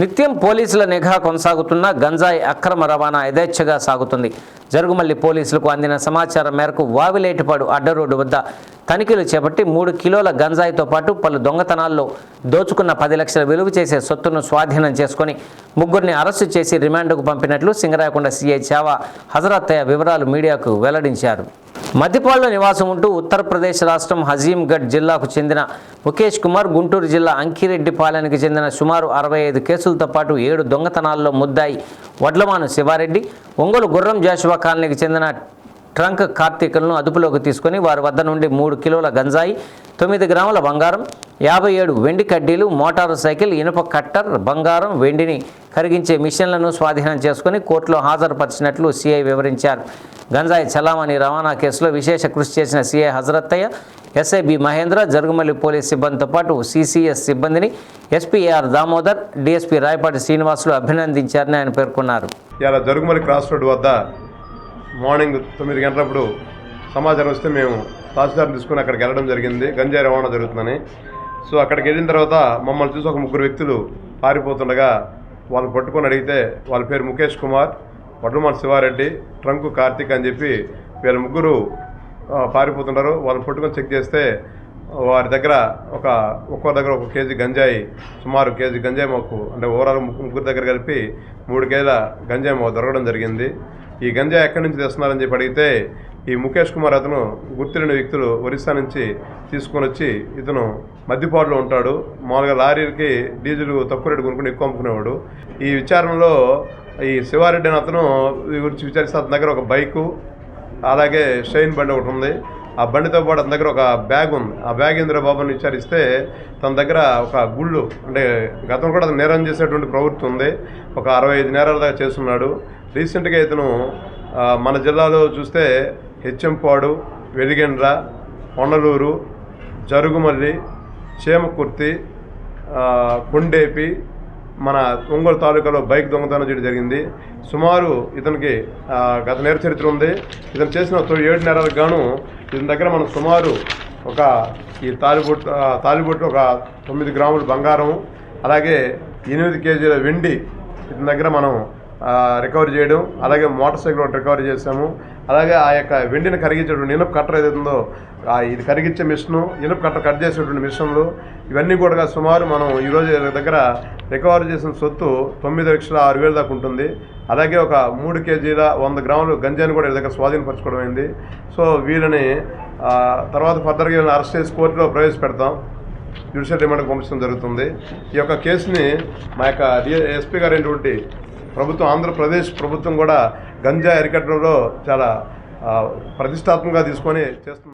నిత్యం పోలీసుల నిఘా కొనసాగుతున్న గంజాయి అక్రమ రవాణా యథేచ్ఛగా సాగుతుంది. జరుగుమల్లి పోలీసులకు అందిన సమాచారం మేరకు వావిలేటిపాడు అడ్డ రోడ్డు వద్ద తనిఖీలు చేపట్టి మూడు కిలోల గంజాయితో పాటు పలు దొంగతనాల్లో దోచుకున్న పది లక్షల విలువ చేసే సొత్తును స్వాధీనం చేసుకొని ముగ్గురిని అరెస్టు చేసి రిమాండ్కు పంపినట్లు సింగరాయకొండ సీఐ చావా హజరత్తయ్య వివరాలు మీడియాకు వెల్లడించారు. మద్దిపాడులో నివాసం ఉంటూ ఉత్తరప్రదేశ్ రాష్ట్రం హజీంగఢ్ జిల్లాకు చెందిన ముఖేష్ కుమార్ గుంటూరు జిల్లా అంకిరెడ్డిపాలెనికి చెందిన సుమారు అరవై ఐదు కేసులతో పాటు ఏడు దొంగతనాల్లో ముద్దాయి వడ్లమాను శివారెడ్డి ఒంగోలు గుర్రం జాషువా కాలనీకి చెందిన ట్రంక్ కార్తీకులను అదుపులోకి తీసుకొని వారి వద్ద నుండి మూడు కిలోల గంజాయి తొమ్మిది గ్రాముల బంగారం యాభై ఏడు వెండి కడ్డీలు మోటారు సైకిల్ ఇనుప కట్టర్ బంగారం వెండిని కరిగించే మిషన్లను స్వాధీనం చేసుకుని కోర్టులో హాజరుపరిచినట్లు సిఐ వివరించారు. గంజాయి చలామణి రవాణా కేసులో విశేష కృషి చేసిన CI Hazarathaiah SIB Mahendra Jarugumalli police సిబ్బందితో పాటు సిసిఎస్ సిబ్బందిని ఎస్పీఆర్ దామోదర్ డిఎస్పీ రాయపాటి శ్రీనివాసులు అభినందించారని ఆయన పేర్కొన్నారు. ఇలా జరుగుమలి క్రాస్ రోడ్ వద్ద మార్నింగ్ తొమ్మిది గంటలప్పుడు సమాచారం వస్తే మేము తహసీల్దార్ని తీసుకుని అక్కడికి వెళ్ళడం జరిగింది. గంజాయి రవాణా జరుగుతుందని సో అక్కడికి వెళ్ళిన తర్వాత మమ్మల్ని చూసి ఒక ముగ్గురు వ్యక్తులు పారిపోతుండగా వాళ్ళు పట్టుకొని అడిగితే వాళ్ళ పేరు ముఖేష్ కుమార్ వడ్లమాన్ శివారెడ్డి ట్రంకు కార్తిక్ అని చెప్పి వీళ్ళ ముగ్గురు పారిపోతున్నారు వాళ్ళని పట్టుకొని చెక్ చేస్తే వారి దగ్గర ఒక ఒక్కో దగ్గర ఒక కేజీ గంజాయి సుమారు కేజీ గంజాయి మాకు అంటే ఓవరాల్ ముగ్గురు దగ్గర కలిపి మూడు కేజీల గంజాయి మాకు దొరకడం జరిగింది. ఈ గంజాయి ఎక్కడి నుంచి తెస్తున్నారని చెప్పి అడిగితే ఈ ముఖేష్ కుమార్ అతను గుర్తులేని వ్యక్తులు ఒరిస్సా నుంచి తీసుకొని వచ్చి ఇతను మద్దిపాడులో ఉంటాడు. మామూలుగా లారీలకి డీజిల్ తక్కువ రేటు కొనుక్కుని ఎక్కువ అమ్ముకునేవాడు. ఈ విచారణలో ఈ శివారెడ్డి అని అతను ఈ గురించి విచారిస్తే అతని దగ్గర ఒక బైకు అలాగే షైన్ బండి ఒకటి ఉంది. ఆ బండితో పాటు అతని దగ్గర ఒక బ్యాగ్ ఉంది. ఆ బ్యాగ్ ఇంద్ర బాబుని విచారిస్తే తన దగ్గర ఒక గుళ్ళు అంటే గతం కూడా అతను నేరం చేసేటువంటి ప్రవృత్తి ఉంది. ఒక అరవై ఐదు నేరాల దాకా చేస్తున్నాడు. రీసెంట్గా ఇతను మన జిల్లాలో చూస్తే హెచ్ఎంపాడు వెలిగెండ్ర పొన్నలూరు జరుగుమల్లి చేమకుర్తి కుండేపి కొండేపి మన ఒంగోలు తాలూకాలో బైక్ దొంగతనం చేయడం జరిగింది. సుమారు ఇతనికి గత నేర చరిత్ర ఉంది. ఇతను చేసిన ఏడు నేరాలకు గాను ఇతని దగ్గర మనం సుమారు ఒక ఈ తాలిబొట్టు తాలిబొట్టు ఒక తొమ్మిది గ్రాములు బంగారం అలాగే ఎనిమిది కేజీల వెండి ఇతని దగ్గర మనం రికవరీ చేయడం అలాగే మోటార్ సైకిల్ ఒకటి రికవరీ చేసాము అలాగే ఆ యొక్క వెండిని కరిగించేటువంటి ఇనుప కట్టర్ ఏదైతే ఉందో ఇది కరిగించే మిషను ఇనుప కట్టర్ కట్ చేసేటువంటి మిషన్లు ఇవన్నీ కూడా సుమారు మనం ఈరోజు దగ్గర రికవరీ చేసిన సొత్తు తొమ్మిది లక్షల ఆరు వేల దాకా ఉంటుంది. అలాగే ఒక మూడు కేజీల వంద గ్రాములు గంజాని కూడా వీళ్ళ దగ్గర స్వాధీనపరచుకోవడం అయింది. సో వీళ్ళని తర్వాత ఫర్దర్గా వీళ్ళని అరెస్ట్ చేసి కోర్టులో ప్రవేశపెడతాం. జ్యుడిషియల్ రిమాండ్కి పంపించడం జరుగుతుంది. ఈ యొక్క కేసుని మా యొక్క ఎస్పీ గారు అయినటువంటి ప్రభుత్వం ఆంధ్రప్రదేశ్ ప్రభుత్వం కూడా గంజా అరికట్టడంలో చాలా ప్రతిష్టాత్మకంగా తీసుకొని చేస్తుంది